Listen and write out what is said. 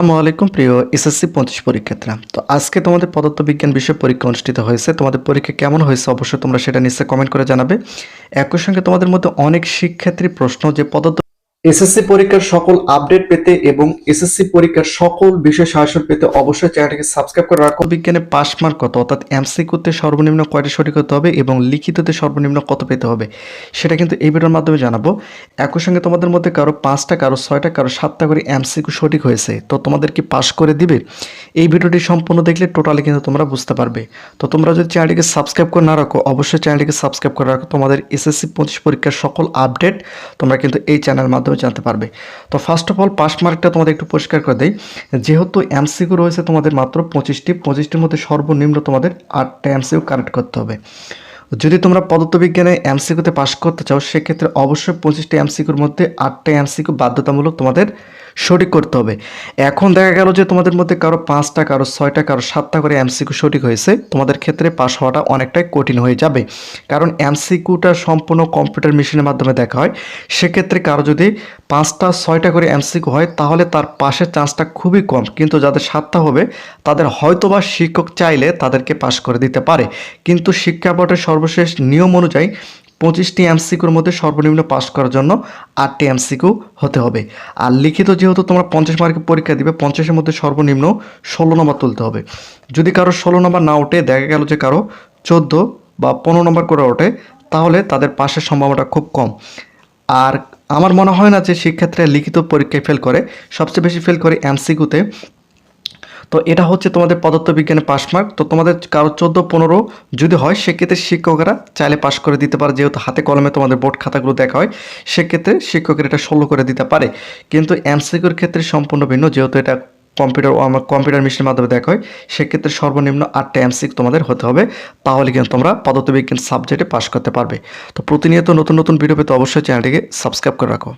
আসসালামু আলাইকুম, প্রিয় এসএসসি পঁচিশ পরীক্ষার্থীরা। তো আজকে তোমাদের পদার্থবিজ্ঞান বিষয়ে পরীক্ষা অনুষ্ঠিত হয়েছে। তোমাদের পরীক্ষা কেমন হয়েছে অবশ্যই তোমরা সেটা নিশ্চয়ই কমেন্ট করে জানাবে। একই সঙ্গে তোমাদের মধ্যে অনেক শিক্ষার্থীর প্রশ্ন যে পদার্থ এসএসসি পরীক্ষার সকল আপডেট পেতে এবং এসএসসি পরীক্ষার সকল বিষয় সাহায্য পেতে অবশ্যই চ্যানেলটিকে সাবস্ক্রাইব করে রাখো বিজ্ঞানে পাস মার্ক কত? অর্থাৎ এমসিকিউতে সর্বনিম্ন কয়টা সঠিক হতে হবে এবং লিখিততে সর্বনিম্ন কত পেতে হবে? সেটা কিন্তু এই ভিডিওর মাধ্যমে জানাব। একই সঙ্গে তোমাদের মধ্যে কারও পাঁচটা, কারও ছয়টা, কারও সাতটা করে এমসিকিউ সঠিক হয়েছে। তো তোমাদের কি পাস করে দিবে? এই ভিডিওটি সম্পূর্ণ দেখলে টোটালি কিন্তু তোমরা বুঝতে পারবে। তো তোমরা যদি চ্যানেলটিকে সাবস্ক্রাইব করে না রাখো, অবশ্যই চ্যানেলটিকে সাবস্ক্রাইব করে রাখো। তোমাদের এসএসসি পঁচিশ পরীক্ষার সকল আপডেট তোমরা কিন্তু এই চ্যানেলের মাধ্যমে জানতে পারবে। তো ফার্স্ট অফ অল পাস মার্কটা তোমাদের একটু পরিষ্কার করে দেয় যেহেতু এমসিকিউ রয়েছে তোমাদের মাত্র পঁচিশটি, পঁচিশটির মধ্যে সর্বনিম্ন তোমাদের আটটা এমসিকিউ কারেক্ট করতে হবে। যদি তোমরা পদার্থবিজ্ঞানে এমসিকিউতে পাশ করতে চাও, সেক্ষেত্রে অবশ্যই পঁচিশটি এমসিকিউর মধ্যে আটটা এমসিকিউ বাধ্যতামূলক তোমাদের সঠিক করতে হবে। এখন দেখা গেল যে তোমাদের মধ্যে কারও পাঁচটা, কারও ছয়টা, কারও সাতটা করে এমসিকিউ সঠিক হয়েছে। তোমাদের ক্ষেত্রে পাশ হওয়াটা অনেকটাই কঠিন হয়ে যাবে। কারণ এমসিকিউটা সম্পূর্ণ কম্পিউটার মেশিনের মাধ্যমে দেখা হয়। সেক্ষেত্রে কারও যদি পাঁচটা, ছয়টা করে এমসিকিউ হয়, তাহলে তার পাশের চান্সটা খুবই কম। কিন্তু যাদের সাতটা হবে, তাদের হয়তোবা শিক্ষক চাইলে তাদেরকে পাশ করে দিতে পারে। কিন্তু শিক্ষা বোর্ডের সর্বশেষ নিয়ম অনুযায়ী পঁচিশটি এমসিকিউর মধ্যে সর্বনিম্ন পাস করার জন্য আটটি এমসিকিউ হতে হবে। আর লিখিত যেহেতু তোমরা পঞ্চাশ মার্কের পরীক্ষা দিবে, পঞ্চাশের মধ্যে সর্বনিম্ন ষোলো নম্বর তুলতে হবে। যদি কারও ষোলো নম্বর না ওঠে, দেখা গেল যে কারও চোদ্দ বা পনেরো নম্বর করে ওঠে, তাহলে তাদের পাশের সম্ভাবনাটা খুব কম। আর আমার মনে হয় না যে শিক্ষার্থীরা লিখিত পরীক্ষায় ফেল করে। সবচেয়ে বেশি ফেল করে এমসিকিউতে। তো এটা হচ্ছে তোমাদের পদার্থবিজ্ঞানের পাস মার্ক তো তোমাদের কারও চোদ্দ পনেরো যদি হয়, সেক্ষেত্রে শিক্ষকরা চাইলে পাস করে দিতে পারে, যেহেতু হাতে কলমে তোমাদের বোর্ড খাতাগুলো দেখা হয়, সেক্ষেত্রে শিক্ষকের এটা ষোলো করে দিতে পারে। কিন্তু এমসিকিউর ক্ষেত্রে সম্পূর্ণ ভিন্ন, যেহেতু এটা কম্পিউটার আমার কম্পিউটার মেশিনের মাধ্যমে দেখা হয়, সেক্ষেত্রে সর্বনিম্ন আটটা এমসিক তোমাদের হতে হবে। তাহলে কিন্তু তোমরা পদার্থবিজ্ঞান সাবজেক্টে পাস করতে পারবে। তো প্রতিনিয়ত নতুন নতুন ভিডিও পেতে অবশ্যই চ্যানেলটিকে সাবস্ক্রাইব করে রাখো।